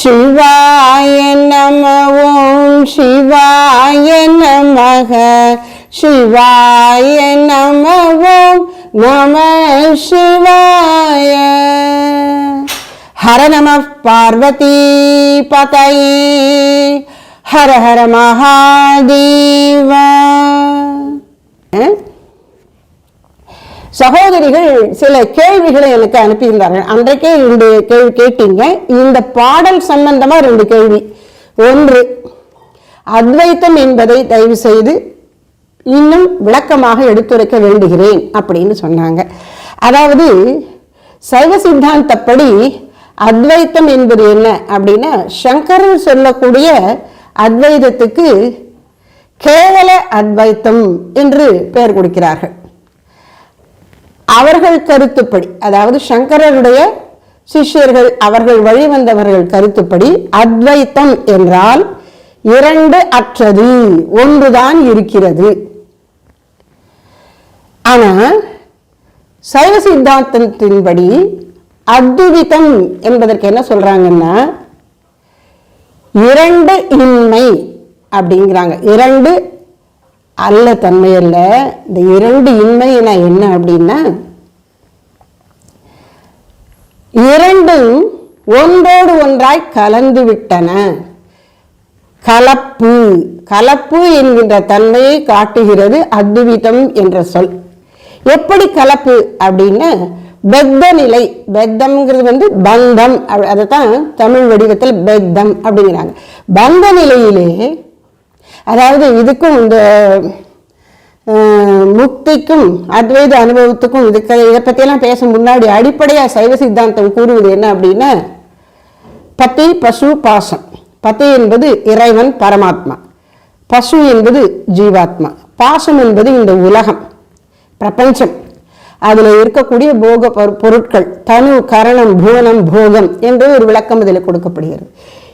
சிவாய நம ஓம் சிவாய நமக சிவாய நம ஓம் நம சிவாய. ஹர நம பார்வதி பதயே ஹர ஹர மகாதேவா. சகோதரிகள் சில கேள்விகளை எனக்கு அனுப்பியிருந்தார்கள். அன்றைக்கே ரெண்டு கேள்வி கேட்டீங்க. இந்த பாடல் சம்பந்தமா ரெண்டு கேள்வி. ஒன்று அத்வைத்தம் என்பதை தயவு செய்து இன்னும் விளக்கமாக எடுத்துரைக்க வேண்டுகிறேன் அப்படின்னு சொன்னாங்க. அதாவது சைவ சித்தாந்தப்படி அத்வைத்தம் என்பது என்ன அப்படின்னா சங்கரர் சொல்லக்கூடிய அத்வைதத்துக்கு கேவல அத்வைத்தம் என்று பெயர் கொடுக்கிறார்கள். அவர்கள் கருத்துப்படி அதாவது சங்கரருடைய சிஷ்யர்கள் அவர்கள் வழிவந்தவர்கள் கருத்துப்படி அத்வைத்தம் என்றால் இரண்டு அற்றது ஒன்றுதான் இருக்கிறது. ஆனா சைவ சித்தாந்தத்தின்படி அத்விதம் என்பதற்கு என்ன சொல்றாங்கன்னா இரண்டு இன்மை அப்படிங்கிறாங்க. இரண்டு அல்ல தன்மை அல்ல. இந்த இரண்டு இன்மைனா என்ன அப்படின்னா இரண்டும் ஒன்றோடு ஒன்றாய் கலந்து விட்டன. கலப்பு. கலப்பு என்கின்ற தன்மையை காட்டுகிறது அத்விதம் என்ற சொல். எப்படி கலப்பு அப்படின்னா பெத்த நிலை பெத்தம்ங்கிறது வந்து பந்தம். அதை தான் தமிழ் வடிவத்தில் பெத்தம் அப்படிங்கிறாங்க. பந்த நிலையிலே அதாவது இதுக்கும் இந்த முக்திக்கும் அத்வைத அனுபவத்துக்கும் இதுக்கு இதை பற்றியெல்லாம் பேச முன்னாடி அடிப்படையாக சைவ சித்தாந்தம் கூறுவது என்ன அப்படின்னா பத்தி பசு பாசம். பத்தி என்பது இறைவன் பரமாத்மா. பசு என்பது ஜீவாத்மா. பாசம் என்பது இந்த உலகம் பிரபஞ்சம். அதில் இருக்கக்கூடிய போக பொருட்கள் தனு கரணம் புவனம் போகம் என்று ஒரு விளக்கம் இதில் கொடுக்கப்படுகிறது.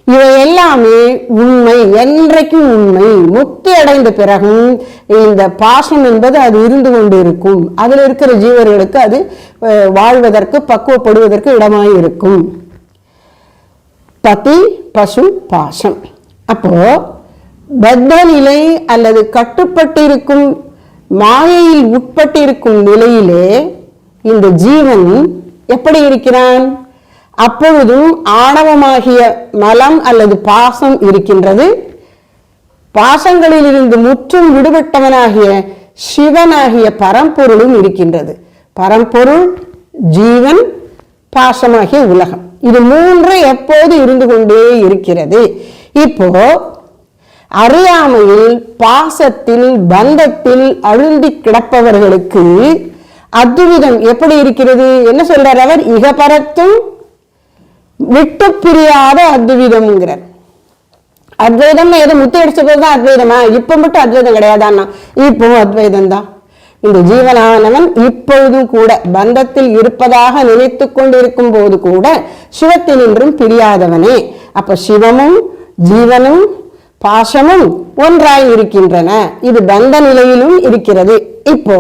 இவை எல்லாமே உண்மை என்றைக்கும் உண்மை. முக்தி அடைந்த பிறகும் இந்த பாசம் என்பது அது இருந்து கொண்டு இருக்கும் அதில் இருக்கிற ஜீவர்களுக்கு அது அஹ், வாழ்வதற்கு பக்குவப்படுவதற்கு இடமாய் இருக்கும் பதி பசு பாசம் அப்போ பத்த நிலை அல்லது கட்டுப்பட்டிருக்கும் மாயையில் உட்பட்டிருக்கும் நிலையிலே இந்த ஜீவன் எப்படி இருக்கிறான்? அப்பொழுதும் ஆணவமாகிய மலம் அல்லது பாசம் இருக்கின்றது. பாசங்களிலிருந்து முற்றும் விடுபட்டவனாகிய சிவனாகிய பரம்பொருளும் இருக்கின்றது. பரம்பொருள் ஜீவன் பாசமாகிய உலகம். இது மூன்று எப்போது இருந்து கொண்டே இருக்கிறது? இப்போ அறியாமையில் பாசத்தில் பந்தத்தில் அழுந்தி கிடப்பவர்களுக்கு அத்துவிதம் எப்படி இருக்கிறது? என்ன சொல்றார் அவர்? இகபரத்தும் விட்டு பிரியாத அத்விதம்ங்கிறார். அத்வைதம் ஏதோ முத்தி அடிச்ச போது தான் அத்வைதமா? இப்ப மட்டும் அத்வைதம் கிடையாதான்னா இப்பவும் அத்வைதம் தான் இந்த ஜீவனானவன் இப்பொழுதும் கூட பந்தத்தில் இருப்பதாக நினைத்து கொண்டிருக்கும் போது கூட சிவத்தினின்றும் பிரியாதவனே. அப்ப சிவமும் ஜீவனும் பாசமும் ஒன்றாய் இருக்கின்றன இது பந்த நிலையிலும் இருக்கிறது. இப்போ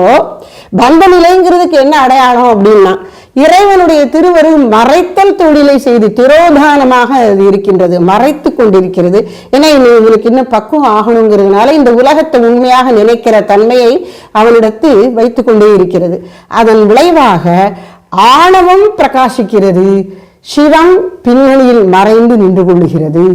பந்த நிலைங்கிறதுக்கு என்ன அடையாளம் அப்படின்னா இறைவனுடைய திருவரு மறைத்தல் தொழிலை செய்து திரோதானமாக அது இருக்கின்றது மறைத்து கொண்டிருக்கிறது. ஏன்னா இவனுக்கு இன்னும் பக்குவம் ஆகணுங்கிறதுனால இந்த உலகத்தை உண்மையாக நினைக்கிற தன்மையை அவனிடத்து வைத்து கொண்டே இருக்கிறது. அதன் விளைவாக ஆணவம் பிரகாசிக்கிறது சிவம் பின்னணியில் மறைந்து நின்று கொள்ளுகிறது.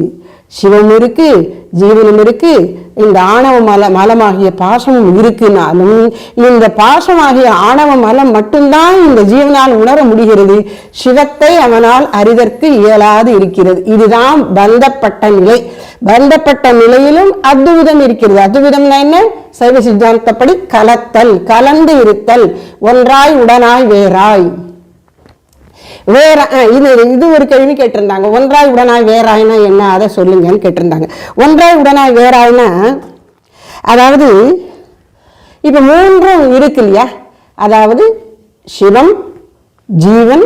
சிவம் இருக்கு ஜீவனும் இருக்கு இந்த ஆணவ மல மலமாகிய பாசமும் இருக்குனாலும் இந்த பாசமாகிய ஆணவ மலம் மட்டும்தான் இந்த ஜீவனால் உணர முடிகிறது. சிவத்தை அவனால் அறிதற்கு இயலாது இருக்கிறது. இதுதான் பந்தப்பட்ட நிலை. பந்தப்பட்ட நிலையிலும் அத்துவிதம் இருக்கிறது. அத்துவிதம்னா என்ன? சைவ சித்தாந்தப்படி கலத்தல் கலந்து இருத்தல் ஒன்றாய் உடனாய் வேறாய். வேற அஹ், இது இது ஒரு கேள்வி கேட்டிருந்தாங்க. ஒன்றாய் உடனாய் வேறாய்னா என்ன? அதை சொல்லுங்கன்னு கேட்டிருந்தாங்க. ஒன்றாய் உடனாய் வேறாய்னா அதாவது இப்போ மூன்றும் இருக்கு இல்லையா? அதாவது சிவம் ஜீவன்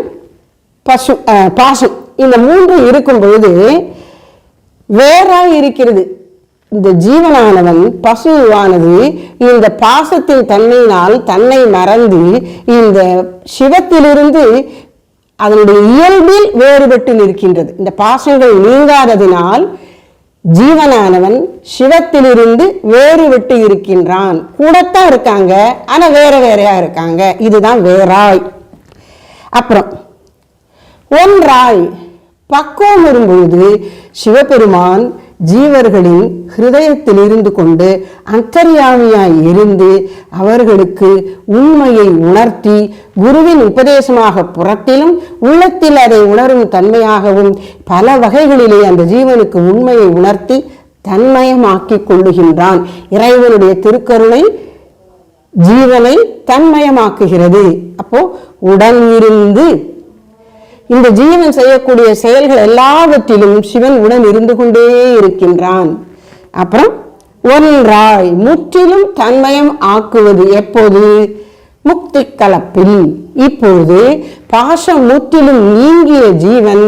பசு அஹ், பாசம் இந்த மூன்றும் இருக்கும் பொழுது வேறாய் இருக்கிறது. இந்த ஜீவனானவன் பசுவானது இந்த பாசத்தின் தன்மையினால் தன்னை மறந்து இந்த சிவத்திலிருந்து அதனுடைய இயல்பில் வேறுபட்டு நிற்கின்றது இந்த பாசங்கள் நீங்காததினால் ஜீவனானவன் சிவத்திலிருந்து வேறுபட்டு இருக்கின்றான். கூடத்தான் இருக்காங்க. ஆனா வேற வேறையா இருக்காங்க. இதுதான் வேறாய். அப்புறம் ஒன்றாய் பக்குவம் வரும்பொழுது சிவபெருமான் ஜீவர்களின் ஹிருதயத்தில் இருந்து கொண்டு அந்தர்யாமியாய் இருந்து அவர்களுக்கு உண்மையை உணர்த்தி குருவின் உபதேசமாக புறத்திலும் உள்ளத்தில் அதை உணரும் தன்மையாகவும் பல வகைகளிலே அந்த ஜீவனுக்கு உண்மையை உணர்த்தி தன்மயமாக்கி கொள்ளுகின்றான். இறைவனுடைய திருக்கருணை ஜீவனை தன்மயமாக்குகிறது. அப்போ உடன் இருந்து இந்த ஜீவன் செய்யக்கூடிய செயல்கள் எல்லாவற்றிலும் சிவன் உடன் இருந்து கொண்டே இருக்கின்றான். அப்புறம் ஒன்றாய் முற்றிலும் தன்மயம் ஆக்குவது எப்போது? முக்தி கலப்பில் இப்போது பாசம் முற்றிலும் நீங்கிய ஜீவன்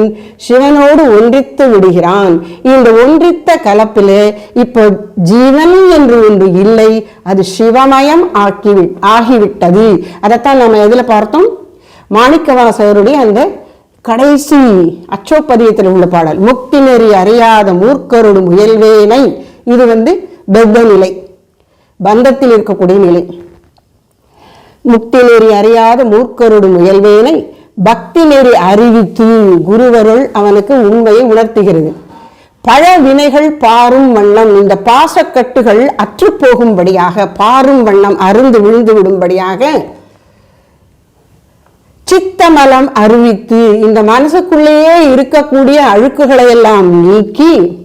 சிவனோடு ஒன்றித்து விடுகிறான். இந்த ஒன்றித்த கலப்பிலே இப்போ ஜீவன் என்று ஒன்று இல்லை அது சிவமயம் ஆக்கி ஆகிவிட்டது. அதைத்தான் நம்ம எதில் பார்த்தோம்? மாணிக்கவாசகருடைய அந்த கடைசி அச்சோப்பதியத்தில் உள்ள பாடல் முக்தி நெறி அறியாத மூர்க்கருடு முயல்வேனை இது வந்து பெத்த நிலை பந்தத்தில் இருக்கக்கூடிய நிலை. முக்தி நெறி அறியாத மூர்க்கருடு முயல்வேனை பக்தி நெறி அறிவித்து குருவருள் அவனுக்கு உண்மையை உணர்த்துகிறது. பழ வினைகள் பாரும் வண்ணம் இந்த பாசக்கட்டுகள் அற்றுப்போகும்படியாக பாரும் வண்ணம் அருந்து விழுந்து விடும்படியாக சித்தமலம் அறிவித்து இந்த மனசுக்குள்ளேயே இருக்கக்கூடிய அழுக்குகளை எல்லாம் நீக்கி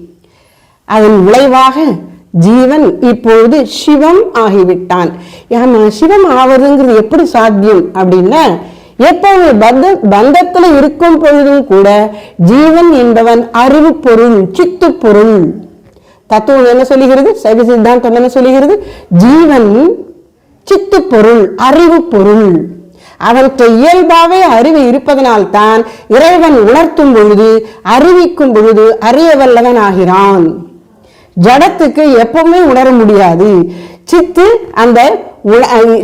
அதன் விளைவாக ஜீவன் இப்பொழுது சிவம் ஆகிவிட்டான். ஏமா சிவம் ஆவதுங்கிறது எப்படி சாத்தியம் அப்படின்னா எப்போது பந்த பந்தத்துல இருக்கும் பொழுதும் கூட ஜீவன் என்பவன் அறிவு பொருள் சித்து பொருள். தத்துவம் என்ன சொல்லுகிறது? சைவ சித்தாந்தம் என்ன சொல்லுகிறது? ஜீவன் சித்து பொருள் அறிவு பொருள். அவனுக்கு இயல்பாகவே அறிவு இருப்பதனால்தான் இறைவன் உணர்த்தும் பொழுது அறிவிக்கும் பொழுது அறிய வல்லவன் ஆகிறான் ஜடத்துக்கு எப்பவுமே உணர முடியாது. சித்து அந்த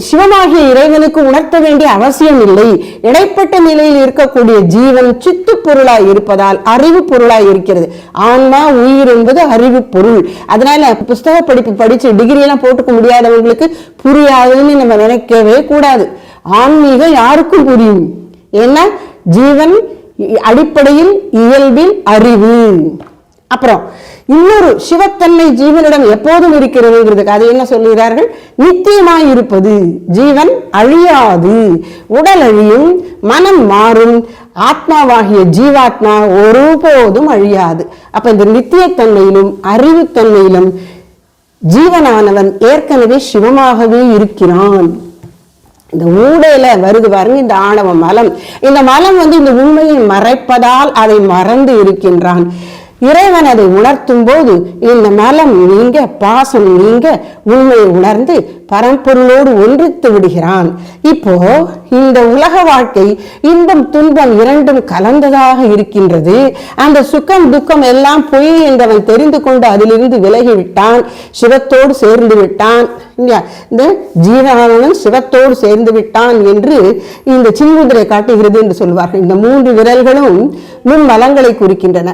சிவமாகிய இறைவனுக்கு உணர்த்த வேண்டிய அவசியம் இல்லை. இடைப்பட்ட நிலையில் இருக்கக்கூடிய ஜீவன் சித்து பொருளாய் இருப்பதால் அறிவு பொருளாய் இருக்கிறது. ஆன்மா உயிர் என்பது அறிவு பொருள். அதனால புஸ்தக படிப்பு படிச்சு டிகிரி எல்லாம் போட்டுக்க முடியாதவங்களுக்கு புரியாதுன்னு நம்ம நினைக்கவே கூடாது. ஆன்மீகம் யாருக்கும் புரியும். ஏன்னா ஜீவன் அடிப்படையில் இயல்பில் அறிவு. அப்புறம் இன்னொரு சிவத்தன்மை ஜீவனிடம் எப்போதும் இருக்கிறதுங்கிறதுக்கு அது என்ன சொல்லுகிறார்கள்? நித்தியமாய் இருப்பது ஜீவன் அழியாது. உடல் அழியும் மனம் மாறும். ஆத்மாவாகிய ஜீவாத்மா ஒருபோதும் அழியாது. அப்ப இந்த நித்தியத்தன்மையிலும் அறிவுத்தன்மையிலும் ஜீவனானவன் ஏற்கனவே சிவமாகவே இருக்கிறான். இந்த ஊடையில வருது பாருங்க இந்த ஆணவ மலம். இந்த மலம் வந்து இந்த உண்மையை மறைப்பதால் அதை மறந்து இருக்கின்றான். இறைவன் அதை உணர்த்தும் போது இந்த மலம் நீங்க பாசம் நீங்க உண்மையை உணர்ந்து பரம்பொருளோடு ஒன்றித்து விடுகிறான். இப்போ இந்த உலக வாழ்க்கை இன்பம் துன்பம் இரண்டும் கலந்ததாக இருக்கின்றது. அந்த சுக்கம் துக்கம் எல்லாம் பொய் என்றவன் தெரிந்து கொண்டு அதிலிருந்து விலகி விட்டான் சிவத்தோடு சேர்ந்து விட்டான். இந்த ஜீவானவன் சிவத்தோடு சேர்ந்து விட்டான் என்று இந்த சின்முதிரை காட்டுகிறது என்று சொல்வார்கள். இந்த மூன்று விரல்களும் முன் மலங்களை குறிக்கின்றன.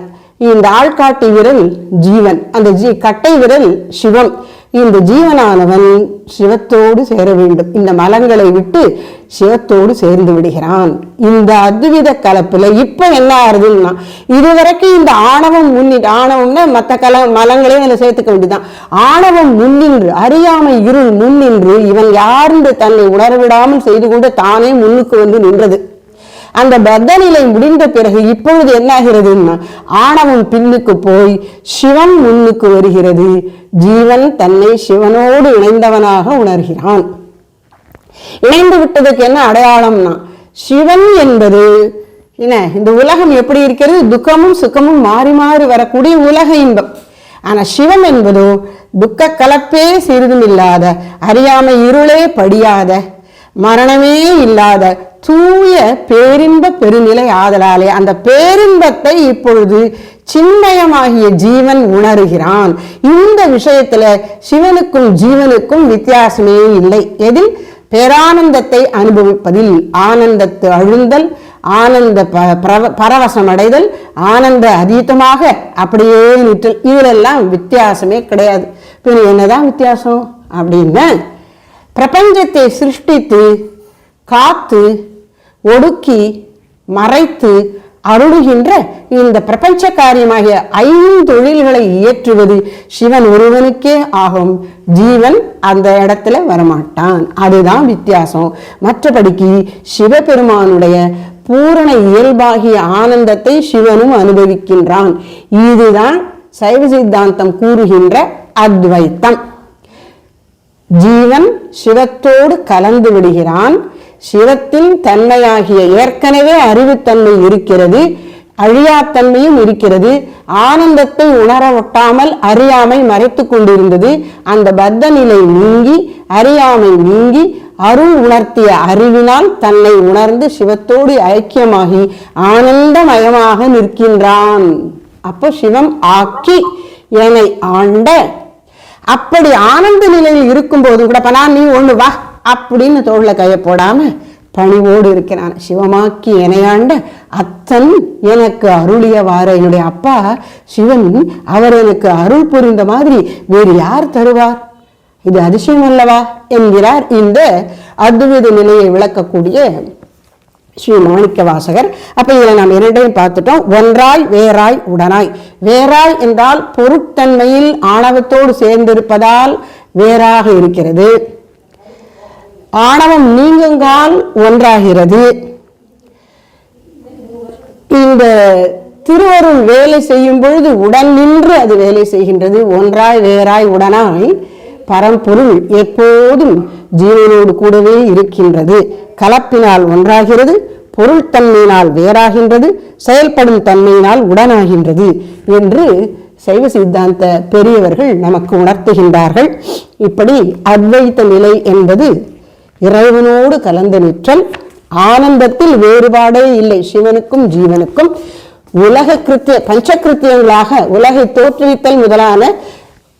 இந்த ஆள்காட்டி விரல் ஜீவன். அந்த ஜீ கட்டை விரல் சிவம். இந்த ஜீவனானவன் சிவத்தோடு சேர வேண்டும். இந்த மலங்களை விட்டு சிவத்தோடு சேர்ந்து விடுகிறான். இந்த அத்வித கலப்புல இப்ப என்ன ஆறுதுன்னா இதுவரைக்கும் இந்த ஆணவம் முன்னிட்டு ஆணவம்னா மற்ற கல மலங்களையும் அதில் சேர்த்துக்க வேண்டியதுதான். ஆணவம் முன்னின்று அறியாமை இருள் முன்னின்று இவன் யாருன்னு தன்னை உணரவிடாமல் செய்து கொண்டு தானே முன்னுக்கு வந்து நின்றது. அந்த பத்த நிலை முடிந்த பிறகு இப்பொழுது என்னாகிறதுன்னா ஆணவம் பின்னுக்கு போய் சிவன் முன்னுக்கு வருகிறது. ஜீவன் தன்னை சிவனோடு இணைந்தவனாக உணர்கிறான். இணைந்து விட்டதுக்கு என்ன அடையாளம்னா சிவன் என்பது என்ன இந்த உலகம் எப்படி இருக்கிறது? துக்கமும் சுக்கமும் மாறி மாறி வரக்கூடிய உலக இன்பம். ஆனா சிவம் என்பதோ துக்க கலப்பே சிறிதும் இல்லாத அறியாமை இருளே படியாத மரணமே இல்லாத தூய பேரின்ப பெருநிலை ஆதலாலே அந்த பேரின்பத்தை இப்பொழுது சின்மயமாகிய ஜீவன் உணர்கிறான். இந்த விஷயத்துல சிவனுக்கும் ஜீவனுக்கும் வித்தியாசமே இல்லை. எதில்? பேரானந்தத்தை அனுபவிப்பதில். ஆனந்தத்து அழுந்தல் ஆனந்த ப- பரவசம் அடைதல் ஆனந்த அதீதமாக அப்படியே நிற்றல். இதிலெல்லாம் வித்தியாசமே கிடையாது. பின் என்னதான் வித்தியாசம்? அப்படின்னா. பிரபஞ்சத்தை சிருஷ்டித்து காத்து ஒடுக்கி மறைத்து அருளுகின்ற இந்த பிரபஞ்ச காரியமாகிய ஐந்தொழில்களை இயற்றுவது சிவன் ஒருவனுக்கே ஆகும். ஜீவன் அந்த இடத்துல வரமாட்டான். அதுதான் வித்தியாசம். மற்றபடிக்கு சிவபெருமானுடைய பூரண இயல்பாகிய ஆனந்தத்தை சிவனும் அனுபவிக்கின்றான். இதுதான் சைவ சித்தாந்தம் கூறுகின்ற அத்வைத்தம். ஜீவன் சிவத்தோடு கலந்து விடுகிறான். சிவத்தின் தன்மையாகிய ஏற்கனவே அறிவுத்தன்மை இருக்கிறது அழியாத்தன்மையும் இருக்கிறது ஆனந்தத்தை உணர ஒட்டாமல் அறியாமை மறைத்து கொண்டிருந்தது. அந்த பத்த நிலை நீங்கி அறியாமை நீங்கி அருள் உணர்த்திய அறிவினால் தன்னை உணர்ந்து சிவத்தோடு ஐக்கியமாகி ஆனந்தமயமாக நிற்கின்றான். அப்போ சிவம் ஆக்கி என்னை ஆண்ட. அப்படி ஆனந்த நிலையில் இருக்கும்போது கூட "அப்ப நான் நீ ஒண்ணு வா. அப்படின்னு தோளில் கையை போடாமல் பணிவோடு இருக்கிறான். சிவமாக்கி இணையாண்ட அத்தன் எனக்கு அருளியவார என்னுடைய அப்பா சிவன் அவர் எனக்கு அருள் புரிந்த மாதிரி வேறு யார் தருவார்? இது அதிசயம் அல்லவா? என்கிறார் இந்த அத்வைத நிலையை விளக்கக்கூடிய ஸ்ரீ மாணிக்க வாசகர். அப்ப இதில் நாம் இரண்டையும் பார்த்துட்டோம். ஒன்றாய் வேறாய் உடனாய். வேறாய் என்றால் பொருட்தன்மையில் ஆணவத்தோடு சேர்ந்திருப்பதால் வேறாக இருக்கிறது. ஆணவம் நீங்குங்கால் ஒன்றாகிறது. இந்த திருவருள் வேலை செய்யும் பொழுது உடன் நின்று அது வேலை செய்கின்றது. ஒன்றாய் வேறாய் உடனாய் பரம்பொருள் எப்போதும் ஜீவனோடு கூடவே இருக்கின்றது. கலப்பினால் ஒன்றாகிறது பொருள் தன்மையினால் வேறாகின்றது செயல்படும் தன்மையினால் உடனாகின்றது என்று சைவ சித்தாந்த பெரியவர்கள் நமக்கு உணர்த்துகின்றார்கள். இப்படி அத்வைத்த நிலை என்பது இறைவனோடு கலந்து நிற்றல். ஆனந்தத்தில் வேறுபாடே இல்லை. சிவனுக்கும் ஜீவனுக்கும் உலக கிருத்திய பஞ்சகிருத்தியங்களாக உலகை தோற்றுவித்தல் முதலான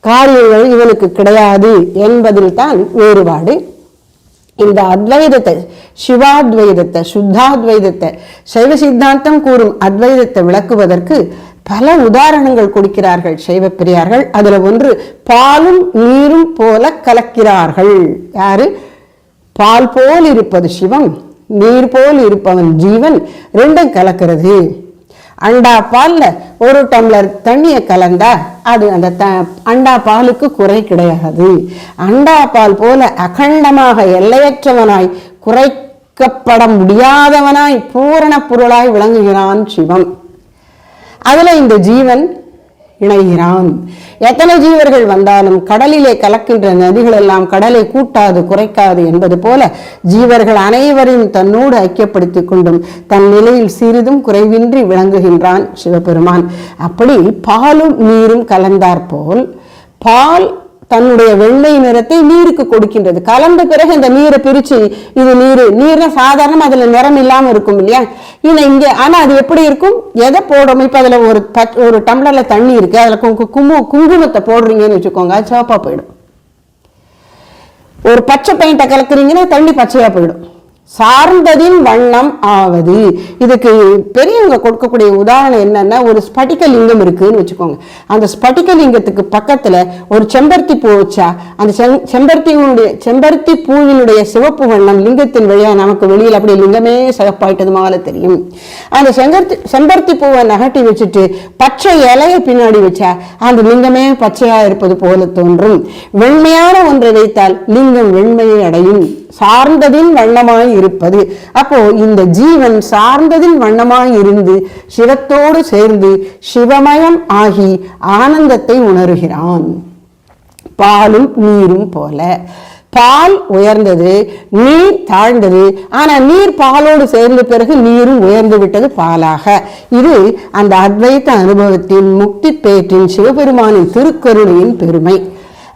காரியங்கள் இவனுக்கு கிடையாது என்பதில் தான் வேறுபாடு. இந்த அத்வைதத்தை சிவாத்வைதத்தை சுத்தாத்வைதத்தை சைவ சித்தாந்தம் கூறும் அத்வைதத்தை விளக்குவதற்கு பல உதாரணங்கள் கொடுக்கிறார்கள் சைவ பெரியார்கள். அதுல ஒன்று பாலும் நீரும் போல கலக்கிறார்கள். யாரு? பால் போல் இருப்பது சிவம் நீர் போல் இருப்பவன் ஜீவன் ரெண்டும் கலக்கிறது. அண்டா பால்ல ஒரு டம்ளர் தண்ணியை கலந்தா அது அந்த த அண்டா பாலுக்கு குறை கிடையாது. அண்டா பால் போல அகண்டமாக எல்லையற்றவனாய் குறைக்கப்பட முடியாதவனாய் பூரண பொருளாய் விளங்குகிறான் சிவம். அதுல இந்த ஜீவன் இணைகிறான். எத்தனை ஜீவர்கள் வந்தாலும் கடலிலே கலக்கின்ற நதிகள் எல்லாம் கடலை கூட்டாது குறைக்காது என்பது போல ஜீவர்கள் அனைவரையும் தன்னோடு ஐக்கியப்படுத்திக் கொண்டும் தன் நிலையில் சிறிதும் குறைவின்றி விளங்குகின்றான் சிவபெருமான். அப்படி பாலும் நீரும் கலந்தாற்போல் பால் தன்னுடைய வெள்ளை நிறத்தை நீருக்கு கொடுக்கின்றது. கலந்த பிறகு இந்த நீரை பிரிச்சு இது நீர் நீர்னா சாதாரணமா அதுல நிறம் இல்லாம இருக்கும் இல்லையா? இல்லை இங்க ஆனா அது எப்படி இருக்கும்? எதை போடுறோம்? இப்ப அதுல ஒரு பச்- ஒரு டம்ளர்ல தண்ணி இருக்கு. அதுல குங்கு குங்குமத்தை போடுறீங்கன்னு வச்சுக்கோங்க அது சிவப்பா போயிடும். ஒரு பச்சை பெயிண்ட்டை கலக்குறீங்கன்னா தண்ணி பச்சையா போயிடும். சார்ந்ததின் வண்ணம் ஆவது. இதுக்கு பெரியவங்க கொடுக்கக்கூடிய உதாரணம் என்னன்னா ஒரு ஸ்படிக லிங்கம் இருக்குன்னு வச்சுக்கோங்க. அந்த ஸ்பட்டிகலிங்கத்துக்கு பக்கத்துல ஒரு செம்பருத்தி பூ வச்சா அந்த செம்- செம்பருத்தியினுடைய செம்பருத்தி பூவினுடைய சிவப்பு வண்ணம் லிங்கத்தின் வழியா நமக்கு வெளியில் அப்படி லிங்கமே சிவப்பாயிட்டது மால தெரியும். அந்த செங்கருத்தி செம்பருத்தி பூவை நகட்டி வச்சுட்டு பச்சை இலையை பின்னாடி வச்சா அந்த லிங்கமே பச்சையா இருப்பது போல தோன்றும். வெண்மையான ஒன்றை வைத்தால் லிங்கம் வெண்மையை அடையும். சார்ந்ததின் வண்ணமாய் இருப்பது அப்போ இந்த ஜீவன் சார்ந்ததின் வண்ணமாய் இருந்து சிவத்தோடு சேர்ந்து சிவமயம் ஆகி ஆனந்தத்தை உணர்கிறான். பாலும் நீரும் போல. பால் உயர்ந்தது நீர் தாழ்ந்தது. ஆனால் நீர் பாலோடு சேர்ந்த பிறகு நீரும் உயர்ந்து விட்டது பாலாக. இது அந்த அத்வைத்த அனுபவத்தின் முக்தி பேற்றின் சிவபெருமானின் திருக்கருணையின் பெருமை.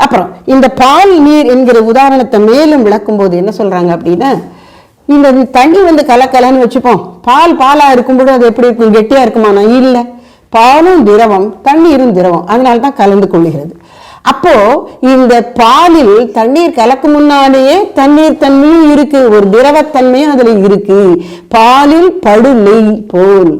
அப்புறம் இந்த பால் நீர் என்கிற உதாரணத்தை மேலும் விளக்கும் போது என்ன சொல்றாங்க அப்படின்னா இந்த தண்ணி வந்து கலக்கலன்னு வச்சுப்போம். பால் பாலா இருக்கும்போது அது எப்படி இருக்கும்? கெட்டியா இருக்குமானா இல்லை. பாலும் திரவம் தண்ணீரும் திரவம். அதனால தான் கலந்து கொள்கிறது அப்போ இந்த பாலில் தண்ணீர் கலக்கும் முன்னாலேயே தண்ணீர் தன்மையும் இருக்கு. ஒரு திரவத்தன்மையும் அதுல இருக்கு. பாலில் படு நெய் போல்.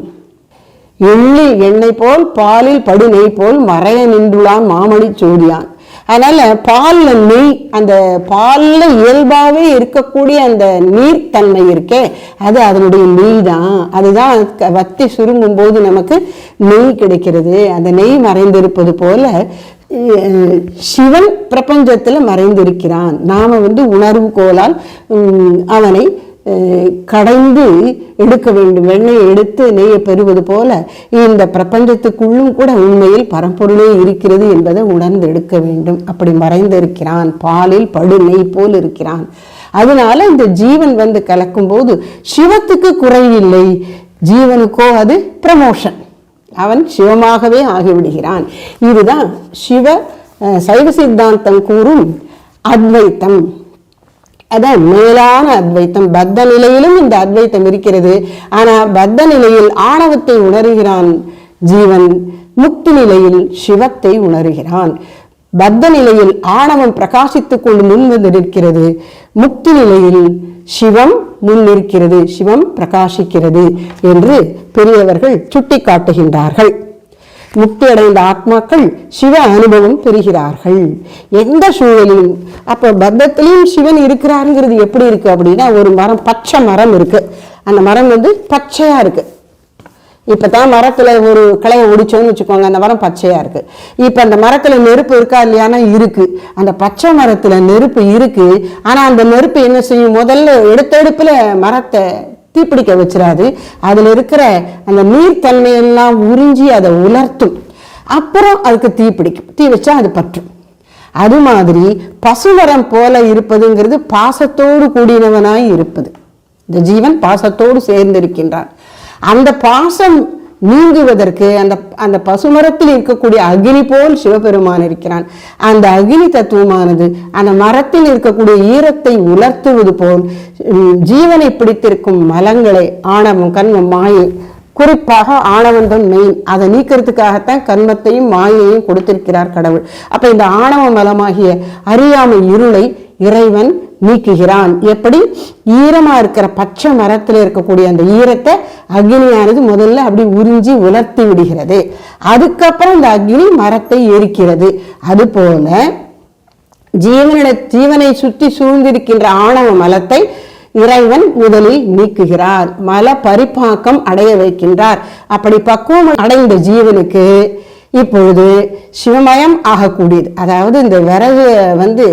எள்ளி எண்ணெய் போல் பாலில் படு நெய் போல் மறைய நின்றுளான் மாமணி சோடியான் அதனால் பாலில் நெய் அந்த பாலில் இயல்பாகவே இருக்கக்கூடிய அந்த நீர்த்தன்மை இருக்கே அது அதனுடைய நெய் தான் அதுதான் க- வத்தி சுருங்கும் போது நமக்கு நெய் கிடைக்கிறது. அந்த நெய் மறைந்திருப்பது போல சிவன் பிரபஞ்சத்தில் மறைந்திருக்கிறான். நாம் வந்து உணர்வு கோலால் அவனை கடைந்து எடுக்க வேண்டும். வெண்ணெயை எடுத்து நெய்யை பெறுவது போல இந்த பிரபஞ்சத்துக்குள்ளும் கூட உண்மையில் பரம்பொருளே இருக்கிறது என்பதை உணர்ந்து எடுக்க வேண்டும். அப்படி மறைந்திருக்கிறான். பாலில் படு நெய் போல் இருக்கிறான். அதனால இந்த ஜீவன் வந்து கலக்கும் போது சிவத்துக்கு குறைவில்லை. ஜீவனுக்கோ அது ப்ரமோஷன் அவன் சிவமாகவே ஆகிவிடுகிறான். இதுதான் சிவ சைவ சித்தாந்தம் கூறும் அத்வைத்தம். அதான் மேலான அத்வைத்தம். பத்த நிலையிலும் இந்த அத்வைத்தம் இருக்கிறது. ஆனா பத்த நிலையில் ஆணவத்தை உணர்கிறான் ஜீவன் முக்தி நிலையில் சிவத்தை உணர்கிறான். பத்த நிலையில் ஆணவம் பிரகாசித்துக் கொண்டு முன் வந்து நிற்கிறது. முக்தி நிலையில் சிவம் முன் நிற்கிறது. சிவம் பிரகாசிக்கிறது என்று பெரியவர்கள் சுட்டிக்காட்டுகின்றார்கள். முக்தி அடைந்த ஆத்மாக்கள் சிவ அனுபவம் பெறுகிறார்கள். எந்த சூழலிலும் அப்போ பத்தத்திலையும் சிவன் இருக்கிறாருங்கிறது எப்படி இருக்கு அப்படின்னா ஒரு மரம் பச்சை மரம் இருக்கு. அந்த மரம் வந்து பச்சையா இருக்கு. இப்பதான் மரத்துல ஒரு கிளைய ஒடிச்சோன்னு வச்சுக்கோங்க அந்த மரம் பச்சையா இருக்கு. இப்ப அந்த மரத்துல நெருப்பு இருக்கா இல்லையானா இருக்கு. அந்த பச்சை மரத்துல நெருப்பு இருக்கு. ஆனா அந்த நெருப்பு என்ன செய்யும்? முதல்ல எடுத்தெடுப்புல மரத்தை தீப்பிடிக்க வச்சிடாது அதுல இருக்கிற அந்த நீர்த்தன்மையெல்லாம் உறிஞ்சி அதை உலர்த்தும். அப்புறம் அதுக்கு தீ பிடிக்கும். தீ வச்சா அது பற்றும். அது மாதிரி பசுமரம் போல இருப்பதுங்கிறது பாசத்தோடு கூடினவனாய் இருப்பது. இந்த ஜீவன் பாசத்தோடு சேர்ந்திருக்கின்றான். அந்த பாசம் நீங்குவதற்கு அந்த அந்த பசுமரத்தில் இருக்கக்கூடிய அக்னி போல் சிவபெருமான் இருக்கிறான். அந்த அக்னி தத்துவமானது அந்த மரத்தில் இருக்கக்கூடிய ஈரத்தை உலர்த்துவது போல் ஜீவனை பிடித்திருக்கும் மலங்களை ஆணவம் கண்மம் மாயை குறிப்பாக ஆணவம் தான் மெயின் அதை நீக்கிறதுக்காகத்தான் கண்மத்தையும் மாயையும் கொடுத்திருக்கிறார் கடவுள். அப்ப இந்த ஆணவ மலமாகிய அறியாமை இருளை இறைவன் நீக்குகிறான். எப்படி? ஈரமா இருக்கிற பச்சை மரத்துல இருக்கக்கூடிய அந்த ஈரத்தை அக்னியானது முதல்ல அப்படி உறிஞ்சி உலர்த்தி விடுகிறது. அதுக்கப்புறம் இந்த அக்னி மரத்தை எரிக்கிறது. அதுபோல ஜீவனிட ஜீவனை சுற்றி சூழ்ந்திருக்கின்ற ஆணவ மலத்தை இறைவன் முதலில் நீக்குகிறார். மல பரிபாக்கம் அடைய வைக்கின்றார். அப்படி பக்குவம் அடைந்த ஜீவனுக்கு இப்பொழுது சிவமயம் ஆகக்கூடியது. அதாவது இந்த விறகு வந்து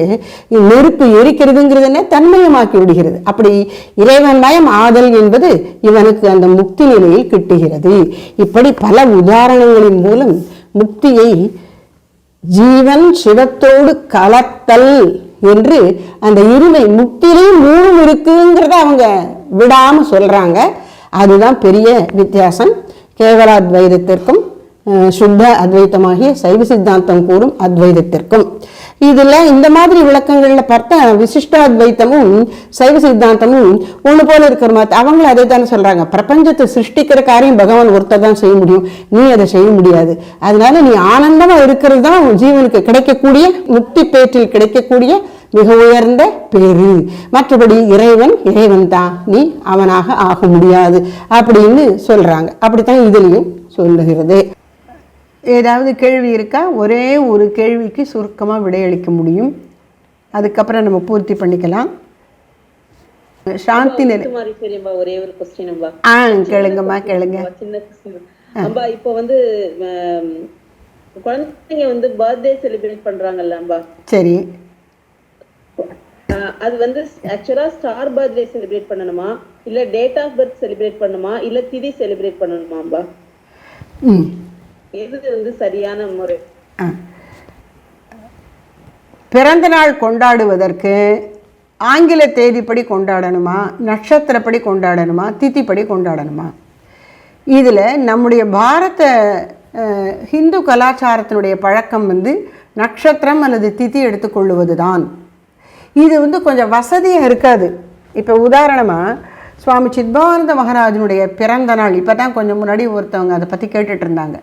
நெருப்பு எரிக்கிறதுங்கிறதுனே தன்மயமாக்கி விடுகிறது. அப்படி இறைவன் மயம் ஆதல் என்பது இவனுக்கு அந்த முக்தி நிலையில் கிட்டுகிறது. இப்படி பல உதாரணங்களின் மூலம் முக்தியை ஜீவன் சிவத்தோடு கலத்தல் என்று அந்த இருமை முக்தியிலையும் மூணும் இருக்குங்கிறத அவங்க விடாமல் சொல்கிறாங்க அதுதான் பெரிய வித்தியாசம். கேவலாத்வைதத்திற்கும் சுத்த அத்வைத்தமாகிய சைவ சித்தாந்தம் கூறும் அத்வைதத்திற்கும். இதுல இந்த மாதிரி விளக்கங்கள்ல பார்த்தா விசிஷ்டாத்வைத்தமும் சைவ சித்தாந்தமும் ஒண்ணு போல இருக்கிற மாதிரி அவங்களும் அதே தானே சொல்றாங்க. பிரபஞ்சத்தை சிருஷ்டிக்கிற காரியம் பகவான் ஒருத்தர் தான் செய்ய முடியும். நீ அதை செய்ய முடியாது. அதனால நீ ஆனந்தமா இருக்கிறது தான் உன் ஜீவனுக்கு கிடைக்கக்கூடிய முக்தி பேற்றில் கிடைக்கக்கூடிய மிக உயர்ந்த பேரு மற்றபடி இறைவன் இறைவன் தான் நீ அவனாக ஆக முடியாது. அப்படின்னு சொல்றாங்க. அப்படித்தான் இதுலேயும் சொல்லுகிறது. ஏதாவது கேள்வி இருக்கா? ஒரே ஒரு கேள்விக்கு சுருக்கமாக விடையளிக்க முடியும். அதுக்கப்புறம் நம்ம பூர்த்தி பண்ணிக்கலாம். சாந்தி நிலை ஒரே ஒரு கொஸ்டின் ஆ கேளுங்கம்மா கேளுங்க. அம்பா இப்போ வந்து குழந்தைங்க வந்து பர்த்டே செலிப்ரேட் பண்றாங்கல்ல அம்பா. சரி. அது வந்து ஆக்சுவலா ஸ்டார் பர்த்டே செலிப்ரேட் பண்ணணுமா? இல்ல டேட் ஆஃப் பர்த் செலிப்ரேட் பண்ணணுமா? இல்ல திதி செலிப்ரேட் பண்ணணுமா அம்பா? ம். எது வந்து சரியான முறை. ஆ. பிறந்த நாள் கொண்டாடுவதற்கு ஆங்கில தேதிப்படி கொண்டாடணுமா நட்சத்திரப்படி கொண்டாடணுமா தித்திப்படி கொண்டாடணுமா? இதில் நம்முடைய பாரத ஹிந்து கலாச்சாரத்தினுடைய பழக்கம் வந்து நட்சத்திரம் அல்லது திதி எடுத்துக்கொள்ளுவது தான் இது வந்து கொஞ்சம் வசதியாக இருக்காது. இப்போ உதாரணமாக சுவாமி சித்பவானந்த மகாராஜனுடைய பிறந்த நாள். இப்போ தான் கொஞ்சம் முன்னாடி ஒருத்தவங்க அதை பற்றி கேட்டுட்டு இருந்தாங்க.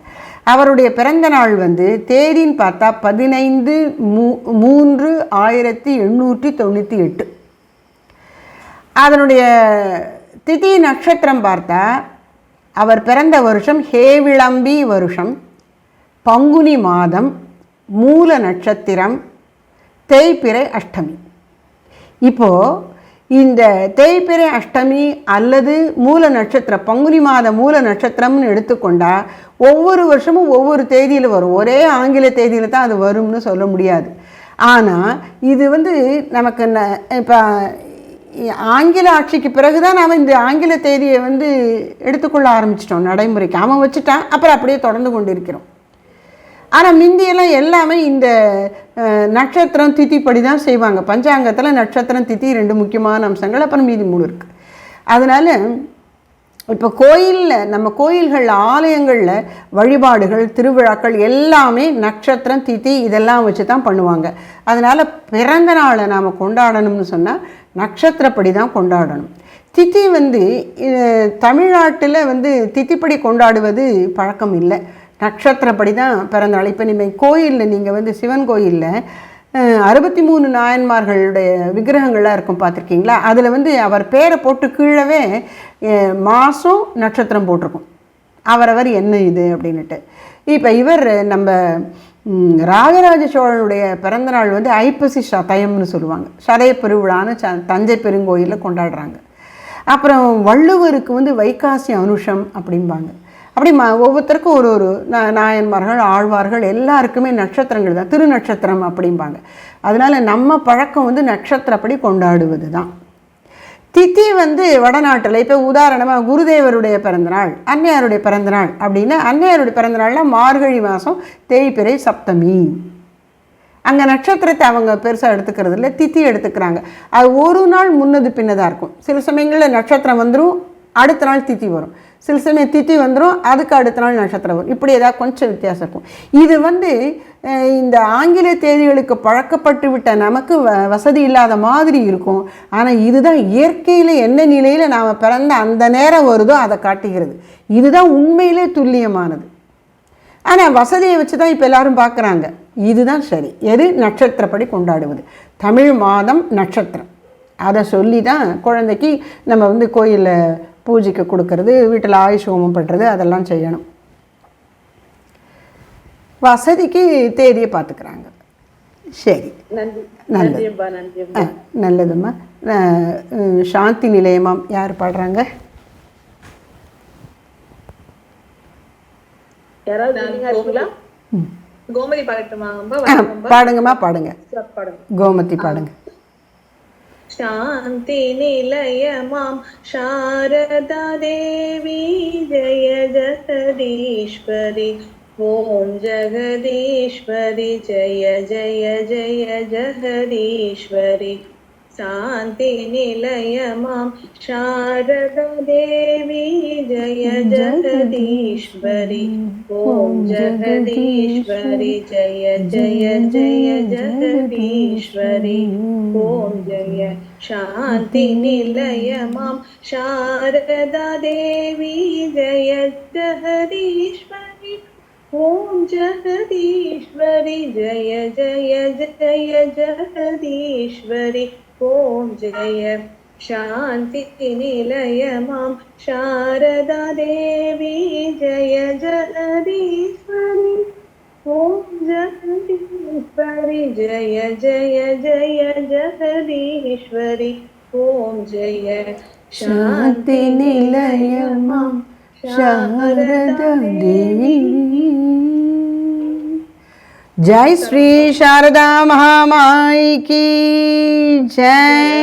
அவருடைய பிறந்த நாள் வந்து தேதின்னு பார்த்தா பதினைந்து மூ மூன்று ஆயிரத்தி எண்ணூற்றி தொண்ணூற்றி எட்டு. அதனுடைய திதி நட்சத்திரம் பார்த்தா அவர் பிறந்த வருஷம் ஹேவிளம்பி வருஷம் பங்குனி மாதம் மூல நட்சத்திரம் தேய்பிறை அஷ்டமி. இப்போது இந்த தேய்பிறை அஷ்டமி அல்லது மூல நட்சத்திரம் பங்குனி மாத மூல நட்சத்திரம்னு எடுத்துக்கொண்டால் ஒவ்வொரு வருஷமும் ஒவ்வொரு தேதியில் வரும். ஒரே ஆங்கில தேதியில் தான் அது வரும்னு சொல்ல முடியாது. ஆனால் இது வந்து நமக்கு ந இப்போ ஆங்கில ஆட்சிக்கு பிறகு தான் நாம் இந்த ஆங்கில தேதியை வந்து எடுத்துக்கொள்ள ஆரம்பிச்சிட்டோம் நடைமுறைக்கு. அவன் வச்சுட்டான் அப்புறம் அப்படியே தொடர்ந்து கொண்டு இருக்கிறோம் ஆனால் முந்தியெல்லாம் எல்லாமே இந்த நட்சத்திரம் திதிப்படி தான் செய்வாங்க. பஞ்சாங்கத்தில் நட்சத்திரம் திதி ரெண்டு முக்கியமான அம்சங்கள் அப்புறம் மீதி மூணு இருக்குது அதனால் இப்போ கோயிலில் நம்ம கோயில்கள் ஆலயங்களில் வழிபாடுகள் திருவிழாக்கள் எல்லாமே நட்சத்திரம் திதி இதெல்லாம் வச்சு தான் பண்ணுவாங்க. அதனால் பிறந்த நாளை நாம் கொண்டாடணும்னு சொன்னால் நட்சத்திரப்படி தான் கொண்டாடணும். திதி வந்து தமிழ்நாட்டில் வந்து திதிப்படி கொண்டாடுவது பழக்கம் இல்லை. நட்சத்திரப்படி தான் பிறந்தநாள். இப்போ நீங்கள் கோயிலில் நீங்கள் வந்து சிவன் கோயிலில் அறுபத்தி மூணு நாயன்மார்களுடைய விக்கிரகங்கள்லாம் இருக்கும் பார்த்துருக்கீங்களா? அதில் வந்து அவர் பேரை போட்டு கீழவே மாதம் நட்சத்திரம் போட்டிருக்கும். அவரவர் என்ன இது அப்படின்ட்டு இப்போ இவர் நம்ம ராஜராஜ சோழனுடைய பிறந்தநாள் வந்து ஐப்பசி சதயம்னு சொல்லுவாங்க. சதய பெருவிழான்னு ச தஞ்சை பெருங்கோயிலில் கொண்டாடுறாங்க. அப்புறம் வள்ளுவருக்கு வந்து வைகாசி அனுஷம் அப்படிம்பாங்க. அப்படி ம ஒவ்வொருத்தருக்கும் ஒரு ஒரு நாயன்மார்கள் ஆழ்வார்கள் எல்லாருக்குமே நட்சத்திரங்கள் தான். திருநட்சத்திரம் அப்படிம்பாங்க. அதனால் நம்ம பழக்கம் வந்து நட்சத்திரப்படி கொண்டாடுவது தான் திதி வந்து வடநாட்டில் இப்போ உதாரணமாக குருதேவருடைய பிறந்தநாள் அன்னையாருடைய பிறந்தநாள் அப்படின்னா அன்னையாருடைய பிறந்தநாளில் மார்கழி மாதம் தேய்பிறை சப்தமி. அங்கே நட்சத்திரத்தை அவங்க பெருசாக எடுத்துக்கிறது இல்லை தித்தி எடுத்துக்கிறாங்க. அது ஒரு நாள் முன்னது பின்னதாக இருக்கும். சில சமயங்களில் நட்சத்திரம் வந்துடும் அடுத்த நாள் தித்தி வரும். சில சமயம் தித்தி வந்துடும் அதுக்கு அடுத்த நாள் நட்சத்திரம் வரும். இப்படி ஏதாவது கொஞ்சம் வித்தியாசம் இருக்கும். இது வந்து இந்த ஆங்கில தேதிகளுக்கு பழக்கப்பட்டு விட்ட நமக்கு வ வசதி இல்லாத மாதிரி இருக்கும். ஆனால் இதுதான் இயற்கையில் என்ன நிலையில் நாம் பிறந்த அந்த நேரம் வருதோ அதை காட்டுகிறது. இதுதான் உண்மையிலே துல்லியமானது. ஆனால் வசதியை வச்சு தான் இப்போ எல்லாரும் பார்க்குறாங்க. இதுதான் சரி. எது? நட்சத்திரப்படி கொண்டாடுவது. தமிழ் மாதம் நட்சத்திரம். அதை சொல்லி தான் குழந்தைக்கு நம்ம வந்து கோயிலில் பூஜைக்கு கொடுக்கறது வீட்டில் ஆயுஷ் ஹோமம் பண்ணுறது அதெல்லாம் செய்யணும். வசதிக்கு தேதியை பார்த்துக்கிறாங்க. சரி. நன்றி. நல்லது. நல்லதும்மா. சாந்தி நிலையமாம் யார் பாடுறாங்க? கோமதி. பாடுங்கம்மா பாடுங்க. பாடுங்க. கோமதி பாடுங்க. शान्तिनिलयमां शारदादेवी जय जगदीश्वरि ॐ जगदीश्वरि जय जय जय जगदीश्वरि शान्तिनिलयमां शारदादेवी जय जगदीश्वरि। ॐ जगदीश्वरि जय जय जय जगदीश्वरि। ॐ जय शान्तिनिलयमां शारदादेवी जय जगदीश्वरि। ॐ जगदीश्वरि जय जय जय जगदीश्वरि। ओम जय शांति नील माम शारदा देवी जय जगदीश्वरी। ॐ जगदीश्वरि जय जय जय जगदीश्वरि। ओम जय शांति नील माम शारदा देवी। ஜெய் ஸ்ரீ சாரதா மகாமாய் ஜெய்.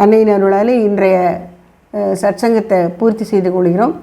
அன்னையின் அருளாலே இன்றைய சற்சங்கத்தை பூர்த்தி செய்து கொள்கிறோம்.